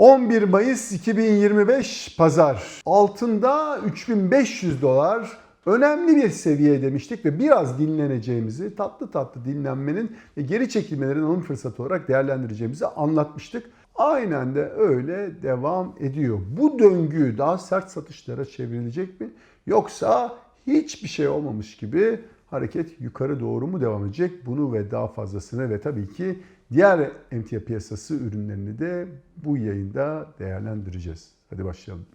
11 Mayıs 2025 Pazar. Altında 3500 dolar önemli bir seviye demiştik ve biraz dinleneceğimizi, tatlı tatlı dinlenmenin ve geri çekilmelerin alım fırsatı olarak değerlendireceğimizi anlatmıştık. Aynen de öyle devam ediyor. Bu döngü daha sert satışlara çevrilecek mi? Yoksa hiçbir şey olmamış gibi hareket yukarı doğru mu devam edecek? Bunu ve daha fazlasını ve tabii ki diğer emtia piyasası ürünlerini de bu yayında değerlendireceğiz. Hadi başlayalım.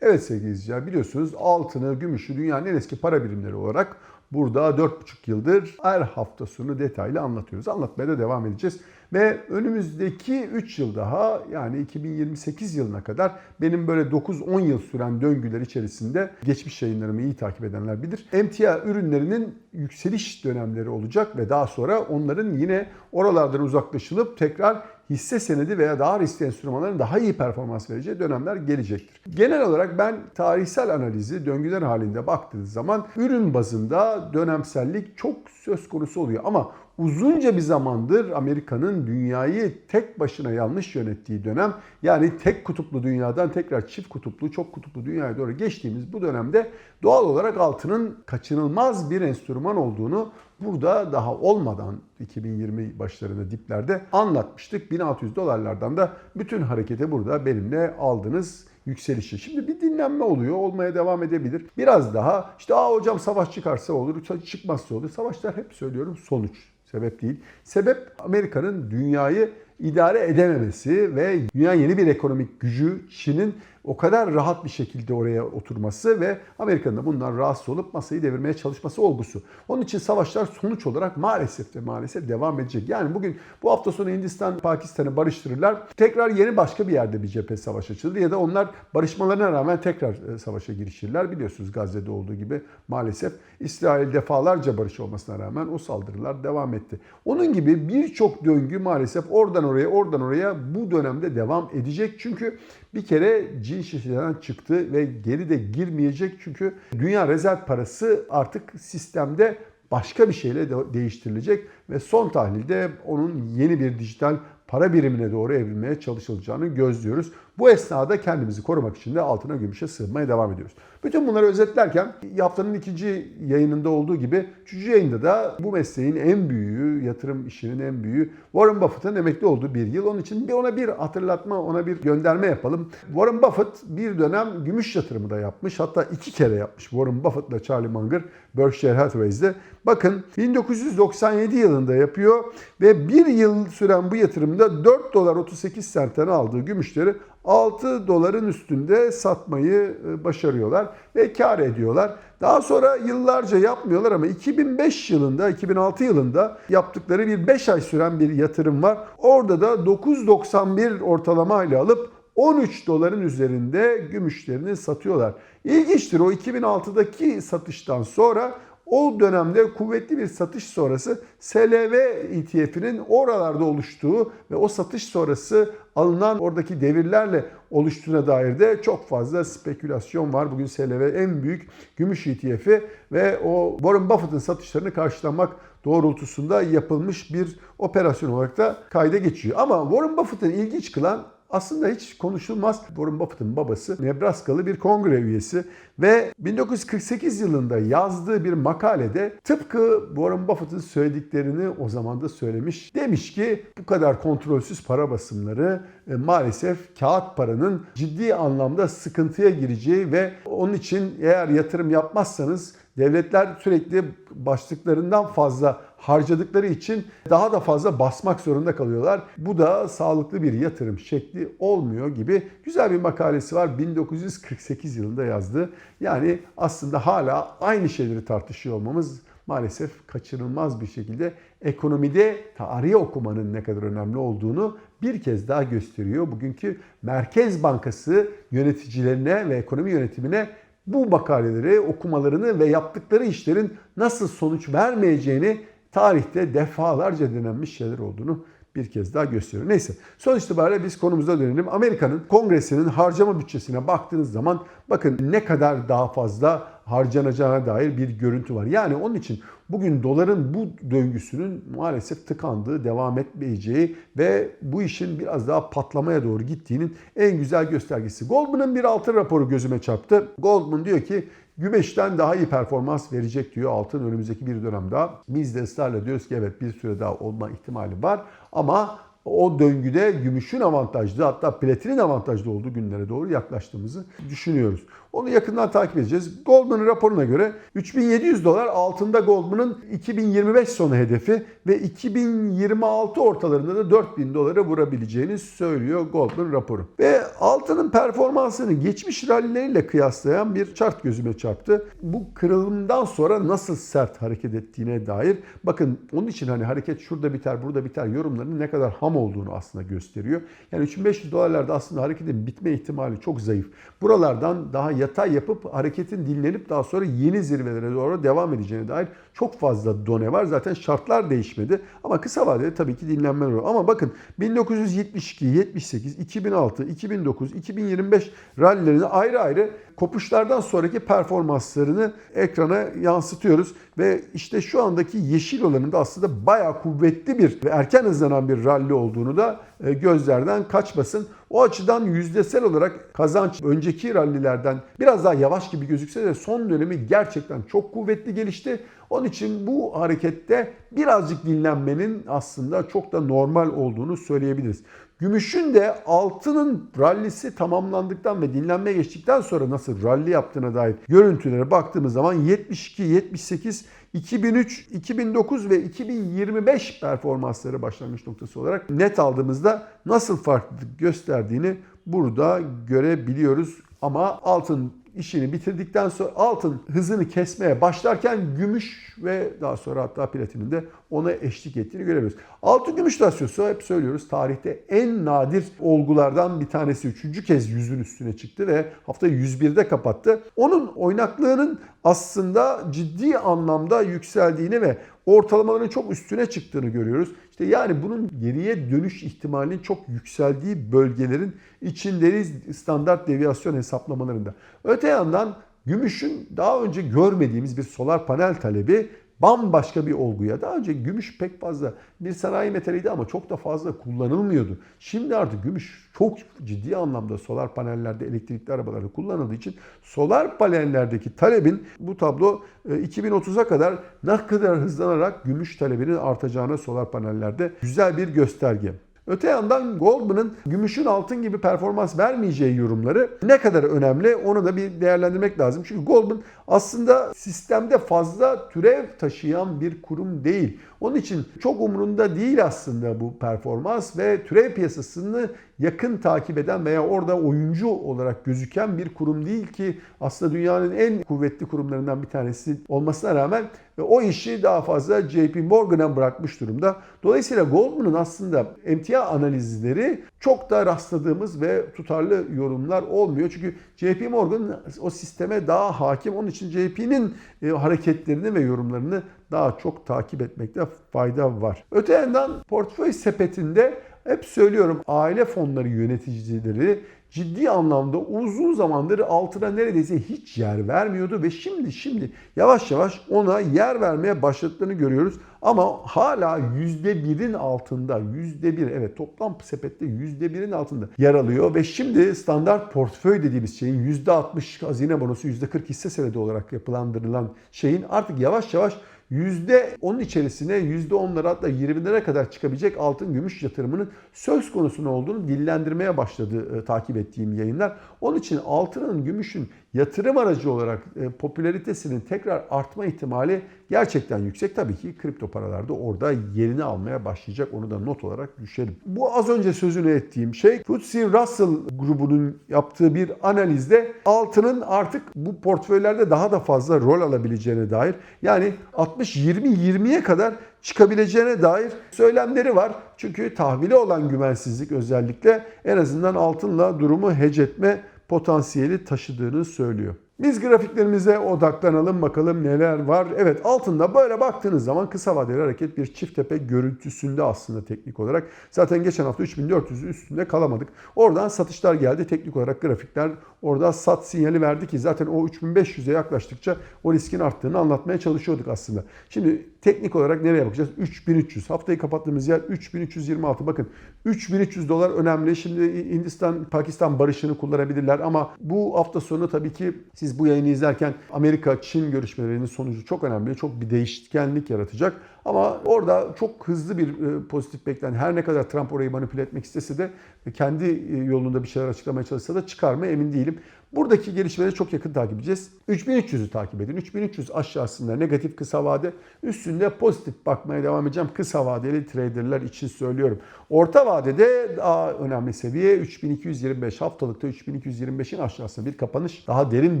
Evet sevgili izleyiciler biliyorsunuz altını, gümüşü dünyanın en eski para birimleri olarak burada 4,5 yıldır her hafta sonu detaylı anlatıyoruz. Anlatmaya da devam edeceğiz. Ve önümüzdeki 3 yıl daha yani 2028 yılına kadar benim böyle 9-10 yıl süren döngüler içerisinde geçmiş yayınlarımı iyi takip edenler bilir. Emtia ürünlerinin yükseliş dönemleri olacak ve daha sonra onların yine oralardan uzaklaşılıp tekrar hisse senedi veya daha riskli enstrümanların daha iyi performans vereceği dönemler gelecektir. Genel olarak ben tarihsel analizi döngüler halinde baktığınız zaman ürün bazında dönemsellik çok söz konusu oluyor ama uzunca bir zamandır Amerika'nın dünyayı tek başına yanlış yönettiği dönem yani tek kutuplu dünyadan tekrar çift kutuplu, çok kutuplu dünyaya doğru geçtiğimiz bu dönemde doğal olarak altının kaçınılmaz bir enstrüman olduğunu burada daha olmadan 2020 başlarında diplerde anlatmıştık. 1600 dolarlardan da bütün hareketi burada benimle aldınız yükselişi. Şimdi bir dinlenme oluyor, olmaya devam edebilir. Biraz daha işte aa hocam savaş çıkarsa olur, çıkmazsa olur. Savaşlar hep söylüyorum sonuç, sebep değil. Sebep Amerika'nın dünyayı idare edememesi ve dünya yeni bir ekonomik gücü Çin'in o kadar rahat bir şekilde oraya oturması ve Amerika'nın da bundan rahatsız olup masayı devirmeye çalışması olgusu. Onun için savaşlar sonuç olarak maalesef de maalesef devam edecek. Yani bugün bu hafta sonu Hindistan Pakistan'ı barıştırırlar. Tekrar yeni başka bir yerde bir cephe savaş açılır ya da onlar barışmalarına rağmen tekrar savaşa girişirler. Biliyorsunuz Gazze'de olduğu gibi maalesef İsrail defalarca barış olmasına rağmen o saldırılar devam etti. Onun gibi birçok döngü maalesef oradan oraya oradan oraya bu dönemde devam edecek. Çünkü bir kere cin şişeden çıktı ve geri de girmeyecek. Çünkü dünya rezerv parası artık sistemde başka bir şeyle de değiştirilecek ve son tahlilde onun yeni bir dijital para birimine doğru evrilmeye çalışılacağını gözlüyoruz. Bu esnada kendimizi korumak için de altına gümüşe sığınmaya devam ediyoruz. Bütün bunları özetlerken haftanın ikinci yayınında olduğu gibi üçüncü yayında da bu mesleğin en büyüğü, yatırım işinin en büyüğü Warren Buffett'ın emekli olduğu bir yıl. Onun için bir ona bir hatırlatma, ona bir gönderme yapalım. Warren Buffett bir dönem gümüş yatırımı da yapmış. Hatta iki kere yapmış Warren Buffett'la Charlie Munger Berkshire Hathaway'de. Bakın 1997 yılında yapıyor ve bir yıl süren bu yatırımda 4 dolar 38 sentten aldığı gümüşleri 6 doların üstünde satmayı başarıyorlar ve kar ediyorlar. Daha sonra yıllarca yapmıyorlar ama 2005 yılında, 2006 yılında yaptıkları bir 5 ay süren bir yatırım var. Orada da 9.91 ortalamayla alıp 13 doların üzerinde gümüşlerini satıyorlar. İlginçtir o 2006'daki satıştan sonra o dönemde kuvvetli bir satış sonrası SLV ETF'inin oralarda oluştuğu ve o satış sonrası alınan oradaki devirlerle oluştuğuna dair de çok fazla spekülasyon var. Bugün SLV en büyük gümüş ETF'i ve o Warren Buffett'ın satışlarını karşılamak doğrultusunda yapılmış bir operasyon olarak da kayda geçiyor. Ama Warren Buffett'ın ilginç kılan aslında hiç konuşulmaz. Warren Buffett'ın babası Nebraskalı bir kongre üyesi ve 1948 yılında yazdığı bir makalede tıpkı Warren Buffett'ın söylediklerini o zaman da söylemiş. Demiş ki bu kadar kontrolsüz para basımları e, maalesef kağıt paranın ciddi anlamda sıkıntıya gireceği ve onun için eğer yatırım yapmazsanız devletler sürekli başlıklarından fazla harcadıkları için daha da fazla basmak zorunda kalıyorlar. Bu da sağlıklı bir yatırım şekli olmuyor gibi güzel bir makalesi var. 1948 yılında yazdı. Yani aslında hala aynı şeyleri tartışıyor olmamız maalesef kaçınılmaz bir şekilde ekonomide tarihi okumanın ne kadar önemli olduğunu bir kez daha gösteriyor. Bugünkü Merkez Bankası yöneticilerine ve ekonomi yönetimine bu makaleleri okumalarını ve yaptıkları işlerin nasıl sonuç vermeyeceğini tarihte defalarca denenmiş şeyler olduğunu bir kez daha gösteriyor. Neyse sonuç itibariyle biz konumuza dönelim. Amerika'nın kongresinin harcama bütçesine baktığınız zaman bakın ne kadar daha fazla harcanacağına dair bir görüntü var. Yani onun için bugün doların bu döngüsünün maalesef tıkandığı, devam etmeyeceği ve bu işin biraz daha patlamaya doğru gittiğinin en güzel göstergesi. Goldman'ın bir altın raporu gözüme çarptı. Goldman diyor ki Gümeşten daha iyi performans verecek diyor altın önümüzdeki bir dönem daha. Biz de ısrarla diyoruz ki evet bir süre daha olma ihtimali var ama o döngüde gümüşün avantajlı hatta platinin avantajlı olduğu günlere doğru yaklaştığımızı düşünüyoruz. Onu yakından takip edeceğiz. Goldman'ın raporuna göre 3700 dolar altında Goldman'ın 2025 sonu hedefi ve 2026 ortalarında da 4000 dolara vurabileceğini söylüyor Goldman raporu. Ve altının performansını geçmiş rallileriyle kıyaslayan bir chart gözüme çarptı. Bu kırılımdan sonra nasıl sert hareket ettiğine dair bakın onun için hani hareket şurada biter burada biter yorumlarının ne kadar ham olduğunu aslında gösteriyor. Yani 3500 dolarlarda aslında hareketin bitme ihtimali çok zayıf. Buralardan daha yatay yapıp hareketin dinlenip daha sonra yeni zirvelere doğru devam edeceğine dair çok fazla done var. Zaten şartlar değişmedi ama kısa vadede tabii ki dinlenmeler oluyor. Ama bakın 1972, 78, 2006, 2009, 2025 rallilerini ayrı ayrı kopuşlardan sonraki performanslarını ekrana yansıtıyoruz. Ve işte şu andaki yeşil olanın da aslında bayağı kuvvetli bir ve erken hızlanan bir ralli olduğunu da e, gözlerden kaçmasın. O açıdan yüzdesel olarak kazanç önceki rallilerden biraz daha yavaş gibi gözükse de son dönemi gerçekten çok kuvvetli gelişti. Onun için bu harekette birazcık dinlenmenin aslında çok da normal olduğunu söyleyebiliriz. Gümüşün de altının rallisi tamamlandıktan ve dinlenmeye geçtikten sonra nasıl ralli yaptığına dair görüntülere baktığımız zaman 72, 78, 2003, 2009 ve 2025 performansları başlangıç noktası olarak net aldığımızda nasıl farklılık gösterdiğini burada görebiliyoruz. Ama altın işini bitirdikten sonra altın hızını kesmeye başlarken gümüş ve daha sonra hatta platinin de ona eşlik ettiğini görebiliyoruz. Altın gümüş rasyosu hep söylüyoruz tarihte en nadir olgulardan bir tanesi. Üçüncü kez yüzün üstüne çıktı ve haftayı 101'de kapattı. Onun oynaklığının aslında ciddi anlamda yükseldiğini ve ortalamaların çok üstüne çıktığını görüyoruz. İşte yani bunun geriye dönüş ihtimalinin çok yükseldiği bölgelerin içindeyiz standart deviyasyon hesaplamalarında. Öte yandan gümüşün daha önce görmediğimiz bir solar panel talebi bambaşka bir olguya. Daha önce gümüş pek fazla bir sanayi metaliydi ama çok da fazla kullanılmıyordu. Şimdi artık gümüş çok ciddi anlamda solar panellerde, elektrikli arabalarda kullanıldığı için solar panellerdeki talebin bu tablo 2030'a kadar ne kadar hızlanarak gümüş talebinin artacağına solar panellerde güzel bir gösterge. Öte yandan Goldman'ın gümüşün altın gibi performans vermeyeceği yorumları ne kadar önemli onu da bir değerlendirmek lazım. Çünkü Goldman aslında sistemde fazla türev taşıyan bir kurum değil. Onun için çok umurunda değil aslında bu performans ve türev piyasasını yakın takip eden veya orada oyuncu olarak gözüken bir kurum değil ki aslında dünyanın en kuvvetli kurumlarından bir tanesi olmasına rağmen o işi daha fazla JP Morgan'a bırakmış durumda. Dolayısıyla Goldman'ın aslında emtia analizleri çok da rastladığımız ve tutarlı yorumlar olmuyor. Çünkü JP Morgan o sisteme daha hakim. Onun için JP'nin e, hareketlerini ve yorumlarını daha çok takip etmekte fayda var. Öte yandan portföy sepetinde hep söylüyorum aile fonları yöneticileri ciddi anlamda uzun zamandır altına neredeyse hiç yer vermiyordu ve şimdi şimdi yavaş yavaş ona yer vermeye başladığını görüyoruz. Ama hala %1'in altında, %1 evet toplam sepette %1'in altında yer alıyor ve şimdi standart portföy dediğimiz şeyin %60 hazine bonosu, %40 hisse senedi olarak yapılandırılan şeyin artık yavaş yavaş Yüzde onun içerisine yüzde onlara hatta 20'lere kadar çıkabilecek altın gümüş yatırımının söz konusu olduğunu dillendirmeye başladı e, takip ettiğim yayınlar. Onun için altının, gümüşün yatırım aracı olarak e, popülaritesinin tekrar artma ihtimali gerçekten yüksek. Tabii ki kripto paralarda orada yerini almaya başlayacak. Onu da not olarak düşelim. Bu az önce sözünü ettiğim şey FTSE Russell grubunun yaptığı bir analizde altının artık bu portföylerde daha da fazla rol alabileceğine dair yani 60-20-20'ye kadar çıkabileceğine dair söylemleri var. Çünkü tahvili olan güvensizlik özellikle en azından altınla durumu hedge etme potansiyeli taşıdığını söylüyor. Biz grafiklerimize odaklanalım bakalım neler var. Evet altında böyle baktığınız zaman kısa vadeli hareket bir çift tepe görüntüsünde aslında teknik olarak. Zaten geçen hafta 3400'ün üstünde kalamadık. Oradan satışlar geldi. Teknik olarak grafikler orada sat sinyali verdi ki zaten o 3500'e yaklaştıkça o riskin arttığını anlatmaya çalışıyorduk aslında. Şimdi teknik olarak nereye bakacağız? 3300. Haftayı kapattığımız yer 3326. Bakın 3300 dolar önemli. Şimdi Hindistan Pakistan barışını kullanabilirler ama bu hafta sonu tabii ki siz bu yayını izlerken Amerika Çin görüşmelerinin sonucu çok önemli. Çok bir değişkenlik yaratacak. Ama orada çok hızlı bir e, pozitif beklenti. Her ne kadar Trump orayı manipüle etmek istese de e, kendi e, yolunda bir şeyler açıklamaya çalışsa da çıkar mı emin değilim. Buradaki gelişmeleri çok yakın takip edeceğiz. 3300'ü takip edin. 3300 aşağısında negatif kısa vade, üstünde pozitif bakmaya devam edeceğim. Kısa vadeli traderler için söylüyorum. Orta vadede daha önemli seviye 3225 haftalıkta 3225'in aşağısında bir kapanış daha derin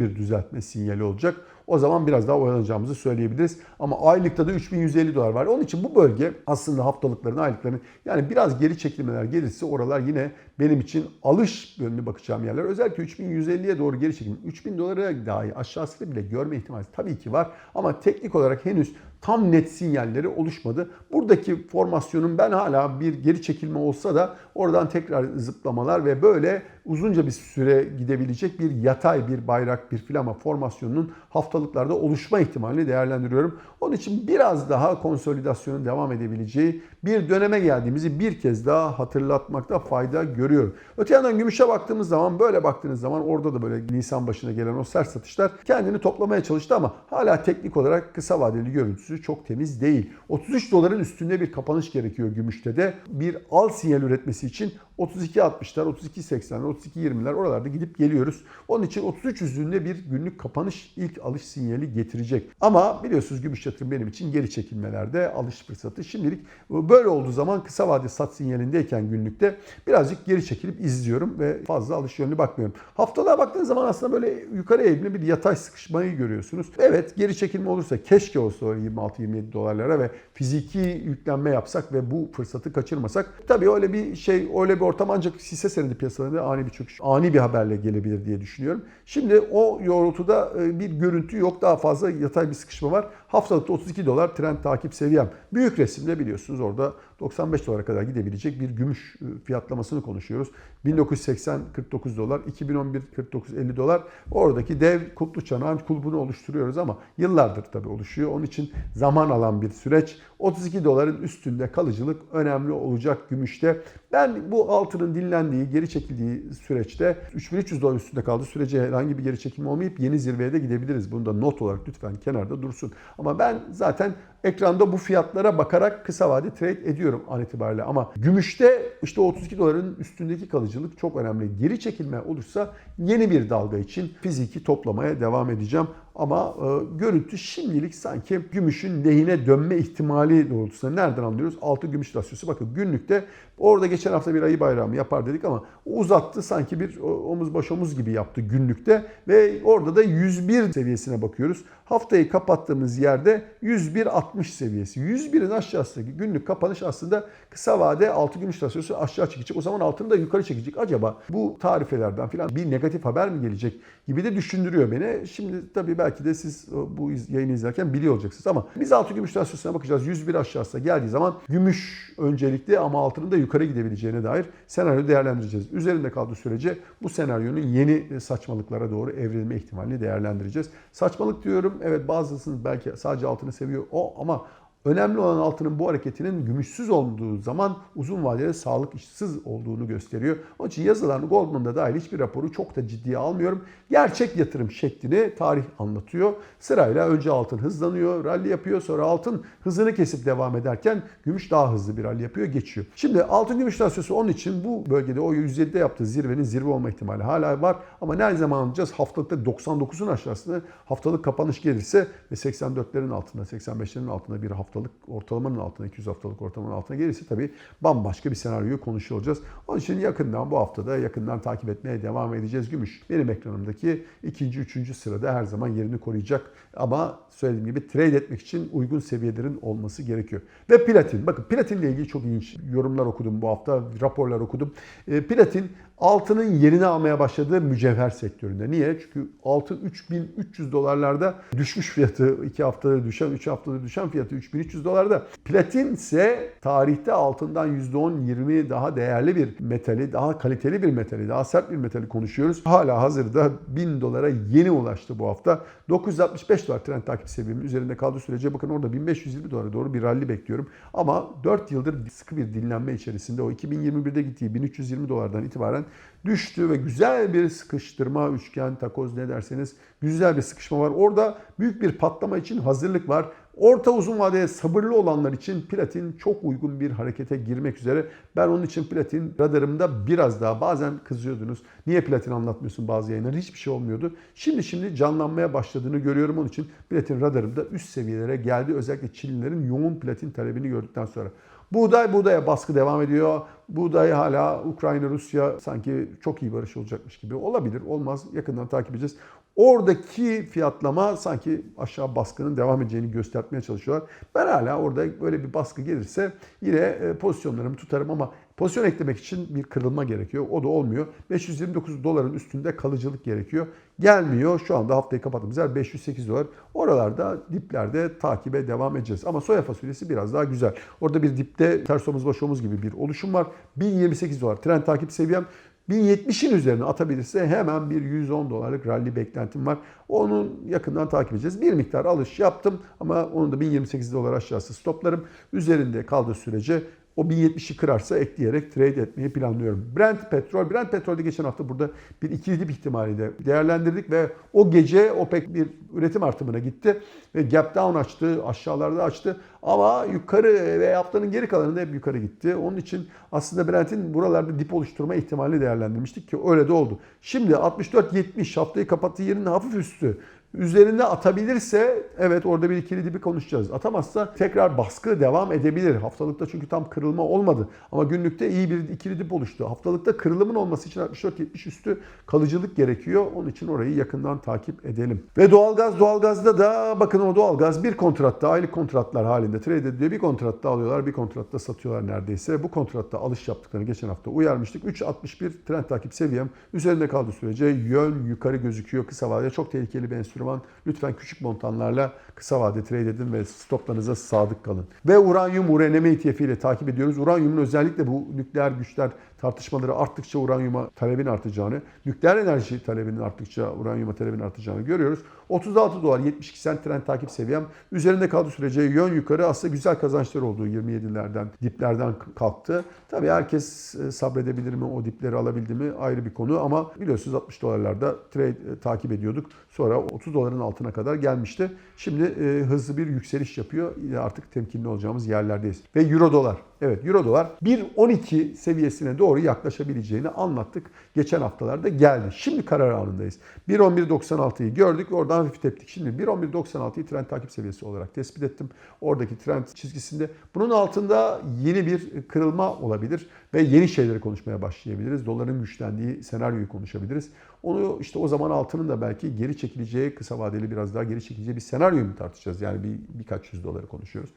bir düzeltme sinyali olacak. O zaman biraz daha oyalanacağımızı söyleyebiliriz. Ama aylıkta da 3150 dolar var. Onun için bu bölge aslında haftalıkların, aylıkların yani biraz geri çekilmeler gelirse oralar yine benim için alış yönlü bakacağım yerler. Özellikle 3150'ye doğru geri çekim. 3000 dolara dahi aşağısını bile görme ihtimali tabii ki var. Ama teknik olarak henüz tam net sinyalleri oluşmadı. Buradaki formasyonun ben hala bir geri çekilme olsa da oradan tekrar zıplamalar ve böyle uzunca bir süre gidebilecek bir yatay bir bayrak bir filama formasyonunun haftalıklarda oluşma ihtimalini değerlendiriyorum. Onun için biraz daha konsolidasyonun devam edebileceği bir döneme geldiğimizi bir kez daha hatırlatmakta fayda görüyorum. Öte yandan gümüşe baktığımız zaman böyle baktığınız zaman orada da böyle Nisan başına gelen o sert satışlar kendini toplamaya çalıştı ama hala teknik olarak kısa vadeli görüntüsü çok temiz değil. 33 doların üstünde bir kapanış gerekiyor gümüşte de bir al sinyal üretmesi için 32.60'lar, 32.80'ler, 32.20'ler oralarda gidip geliyoruz. Onun için 33 yüzünde bir günlük kapanış ilk alış sinyali getirecek. Ama biliyorsunuz gümüş yatırım benim için geri çekilmelerde alış fırsatı. Şimdilik böyle olduğu zaman kısa vade sat sinyalindeyken günlükte birazcık geri çekilip izliyorum ve fazla alış yönlü bakmıyorum. Haftalığa baktığınız zaman aslında böyle yukarı eğimli bir yatay sıkışmayı görüyorsunuz. Evet geri çekilme olursa keşke olsa 26-27 dolarlara ve fiziki yüklenme yapsak ve bu fırsatı kaçırmasak. Tabii öyle bir şey, öyle bir ortam ancak hisse senedi piyasalarında ani bir çöküş, ani bir haberle gelebilir diye düşünüyorum. Şimdi o yorultuda bir görüntü yok. Daha fazla yatay bir sıkışma var. Haftalıkta 32 dolar trend takip seviyem. Büyük resimde biliyorsunuz orada 95 dolara kadar gidebilecek bir gümüş fiyatlamasını konuşuyoruz. 1980 49 dolar, 2011 49 50 dolar. Oradaki dev kutlu çanağın kulbunu oluşturuyoruz ama yıllardır tabii oluşuyor. Onun için zaman alan bir süreç. 32 doların üstünde kalıcılık önemli olacak gümüşte. Ben bu altının dinlendiği, geri çekildiği süreçte 3300 dolar üstünde kaldığı sürece herhangi bir geri çekim olmayıp yeni zirveye de gidebiliriz. Bunu da not olarak lütfen kenarda dursun. Ama ben zaten ekranda bu fiyatlara bakarak kısa vade trade ediyorum an itibariyle. Ama gümüşte işte 32 doların üstündeki kalıcılık çok önemli. Geri çekilme olursa yeni bir dalga için fiziki toplamaya devam edeceğim. Ama e, görüntü şimdilik sanki gümüşün lehine dönme ihtimali doğrultusunda nereden anlıyoruz? Altı gümüş rasyosu. Bakın günlükte orada geçen hafta bir ayı bayramı yapar dedik ama uzattı sanki bir omuz baş omuz gibi yaptı günlükte ve orada da 101 seviyesine bakıyoruz. Haftayı kapattığımız yerde 101.60 seviyesi. 101'in aşağısındaki günlük kapanış aslında kısa vade altı gümüş rasyosu aşağı çekecek. O zaman altını da yukarı çekecek. Acaba bu tarifelerden falan bir negatif haber mi gelecek gibi de düşündürüyor beni. Şimdi tabii belki de siz bu yayını izlerken biliyor olacaksınız ama biz altı gümüş rasyosuna bakacağız. 101 aşağısına geldiği zaman gümüş öncelikli ama altının da yukarı gidebileceğine dair senaryo değerlendireceğiz. Üzerinde kaldığı sürece bu senaryonun yeni saçmalıklara doğru evrilme ihtimalini değerlendireceğiz. Saçmalık diyorum. Evet bazısınız belki sadece altını seviyor o ama Önemli olan altının bu hareketinin gümüşsüz olduğu zaman uzun vadede sağlık işsiz olduğunu gösteriyor. Onun için yazılan Goldman'da dahil hiçbir raporu çok da ciddiye almıyorum. Gerçek yatırım şeklini tarih anlatıyor. Sırayla önce altın hızlanıyor, rally yapıyor. Sonra altın hızını kesip devam ederken gümüş daha hızlı bir rally yapıyor, geçiyor. Şimdi altın gümüş rasyosu onun için bu bölgede o 107'de yaptığı zirvenin zirve olma ihtimali hala var. Ama ne zaman alacağız? Haftalıkta 99'un aşağısında haftalık kapanış gelirse ve 84'lerin altında, 85'lerin altında bir haftalık haftalık ortalamanın altına, 200 haftalık ortalamanın altına gelirse tabii bambaşka bir senaryoyu konuşuyor olacağız. Onun için yakından bu haftada yakından takip etmeye devam edeceğiz gümüş. Benim ekranımdaki ikinci, üçüncü sırada her zaman yerini koruyacak. Ama söylediğim gibi trade etmek için uygun seviyelerin olması gerekiyor. Ve platin. Bakın platinle ilgili çok ilginç yorumlar okudum bu hafta, raporlar okudum. E, platin altının yerini almaya başladığı mücevher sektöründe. Niye? Çünkü altın 3300 dolarlarda düşmüş fiyatı. 2 haftada düşen, 3 haftada düşen fiyatı 3300 dolarda. Platin ise tarihte altından %10-20 daha değerli bir metali, daha kaliteli bir metali, daha sert bir metali konuşuyoruz. Hala hazırda 1000 dolara yeni ulaştı bu hafta. 965 dolar trend takip seviyemin üzerinde kaldığı sürece bakın orada 1520 dolara doğru bir rally bekliyorum. Ama 4 yıldır sıkı bir dinlenme içerisinde o 2021'de gittiği 1320 dolardan itibaren düştü ve güzel bir sıkıştırma, üçgen, takoz ne derseniz güzel bir sıkışma var. Orada büyük bir patlama için hazırlık var. Orta uzun vadeye sabırlı olanlar için platin çok uygun bir harekete girmek üzere. Ben onun için platin radarımda biraz daha bazen kızıyordunuz. Niye platin anlatmıyorsun bazı yayınlar? Hiçbir şey olmuyordu. Şimdi şimdi canlanmaya başladığını görüyorum. Onun için platin radarımda üst seviyelere geldi. Özellikle Çinlilerin yoğun platin talebini gördükten sonra. Buğday buğdaya baskı devam ediyor. Buğday hala Ukrayna, Rusya sanki çok iyi barış olacakmış gibi olabilir. Olmaz. Yakından takip edeceğiz. Oradaki fiyatlama sanki aşağı baskının devam edeceğini göstermeye çalışıyorlar. Ben hala orada böyle bir baskı gelirse yine e, pozisyonlarımı tutarım ama pozisyon eklemek için bir kırılma gerekiyor. O da olmuyor. 529 doların üstünde kalıcılık gerekiyor. Gelmiyor. Şu anda haftayı kapattığımız yer 508 dolar. Oralarda diplerde takibe devam edeceğiz. Ama soya fasulyesi biraz daha güzel. Orada bir dipte ters omuz baş omuz gibi bir oluşum var. 1028 dolar trend takip seviyem. 1070'in üzerine atabilirse hemen bir 110 dolarlık rally beklentim var. Onun yakından takip edeceğiz. Bir miktar alış yaptım ama onun da 1028 dolar aşağısı stoplarım. Üzerinde kaldığı sürece o 1070'i kırarsa ekleyerek trade etmeyi planlıyorum. Brent petrol, Brent petrolde geçen hafta burada bir ikili dip ihtimali de değerlendirdik ve o gece OPEC bir üretim artımına gitti ve gap down açtı, aşağılarda açtı ama yukarı ve haftanın geri kalanında hep yukarı gitti. Onun için aslında Brent'in buralarda dip oluşturma ihtimali değerlendirmiştik ki öyle de oldu. Şimdi 64-70 haftayı kapattığı yerin hafif üstü üzerinde atabilirse evet orada bir ikili dibi konuşacağız. Atamazsa tekrar baskı devam edebilir. Haftalıkta çünkü tam kırılma olmadı. Ama günlükte iyi bir ikili dip oluştu. Haftalıkta kırılımın olması için 64-70 üstü kalıcılık gerekiyor. Onun için orayı yakından takip edelim. Ve doğalgaz, doğalgazda da bakın o doğalgaz bir kontratta aylık kontratlar halinde trade ediliyor. Bir kontratta alıyorlar, bir kontratta satıyorlar neredeyse. Bu kontratta alış yaptıklarını geçen hafta uyarmıştık. 3.61 trend takip seviyem üzerinde kaldığı sürece yön yukarı gözüküyor. Kısa vadede çok tehlikeli bir enstrüman enstrüman. Lütfen küçük montanlarla kısa vade trade edin ve stoplarınıza sadık kalın. Ve uranyum URNM ETF ile takip ediyoruz. Uranyumun özellikle bu nükleer güçler tartışmaları arttıkça uranyuma talebin artacağını, nükleer enerji talebinin arttıkça uranyuma talebin artacağını görüyoruz. 36 dolar 72 sent trend takip seviyem. Üzerinde kaldığı sürece yön yukarı aslında güzel kazançlar olduğu 27'lerden, diplerden kalktı. Tabii herkes e, sabredebilir mi, o dipleri alabildi mi ayrı bir konu ama biliyorsunuz 60 dolarlarda trade e, takip ediyorduk. Sonra 30 doların altına kadar gelmişti. Şimdi e, hızlı bir yükseliş yapıyor. Artık temkinli olacağımız yerlerdeyiz. Ve euro dolar. Evet euro dolar 1.12 seviyesine doğru yaklaşabileceğini anlattık. Geçen haftalarda geldi. Şimdi karar anındayız. 1.11.96'yı gördük. Oradan hafif teptik. Şimdi 1.11.96'yı trend takip seviyesi olarak tespit ettim. Oradaki trend çizgisinde. Bunun altında yeni bir kırılma olabilir ve yeni şeyleri konuşmaya başlayabiliriz. Doların güçlendiği senaryoyu konuşabiliriz. Onu işte o zaman altının da belki geri çekileceği, kısa vadeli biraz daha geri çekileceği bir senaryo mu tartışacağız? Yani bir, birkaç yüz doları konuşuyoruz.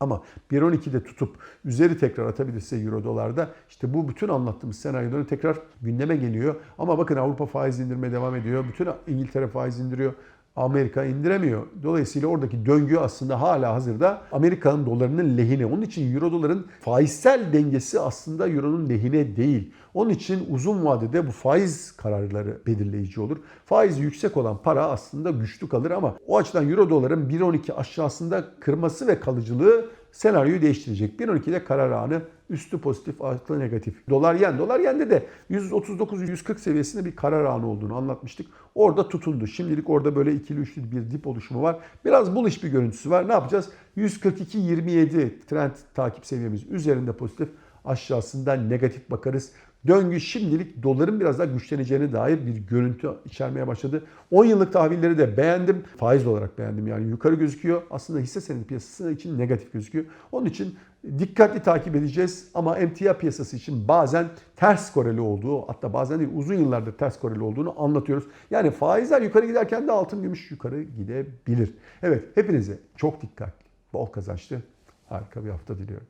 Ama 1.12'de tutup üzeri tekrar atabilirse euro dolarda işte bu bütün anlattığımız senaryoların tekrar gündeme geliyor. Ama bakın Avrupa faiz indirmeye devam ediyor. Bütün İngiltere faiz indiriyor. Amerika indiremiyor. Dolayısıyla oradaki döngü aslında hala hazırda Amerika'nın dolarının lehine. Onun için euro doların faizsel dengesi aslında euronun lehine değil. Onun için uzun vadede bu faiz kararları belirleyici olur. Faiz yüksek olan para aslında güçlü kalır ama o açıdan euro doların 1.12 aşağısında kırması ve kalıcılığı senaryoyu değiştirecek. 1.12'de karar anı üstü pozitif, altı negatif. Dolar yen, dolar yende de 139-140 seviyesinde bir karar anı olduğunu anlatmıştık. Orada tutundu. Şimdilik orada böyle ikili üçlü bir dip oluşumu var. Biraz bullish bir görüntüsü var. Ne yapacağız? 142-27 trend takip seviyemiz üzerinde pozitif aşağısında negatif bakarız. Döngü şimdilik doların biraz daha güçleneceğine dair bir görüntü içermeye başladı. 10 yıllık tahvilleri de beğendim. Faiz olarak beğendim yani yukarı gözüküyor. Aslında hisse senedi piyasası için negatif gözüküyor. Onun için dikkatli takip edeceğiz ama emtia piyasası için bazen ters koreli olduğu hatta bazen değil uzun yıllardır ters koreli olduğunu anlatıyoruz. Yani faizler yukarı giderken de altın gümüş yukarı gidebilir. Evet hepinize çok dikkatli, bol kazançlı, harika bir hafta diliyorum.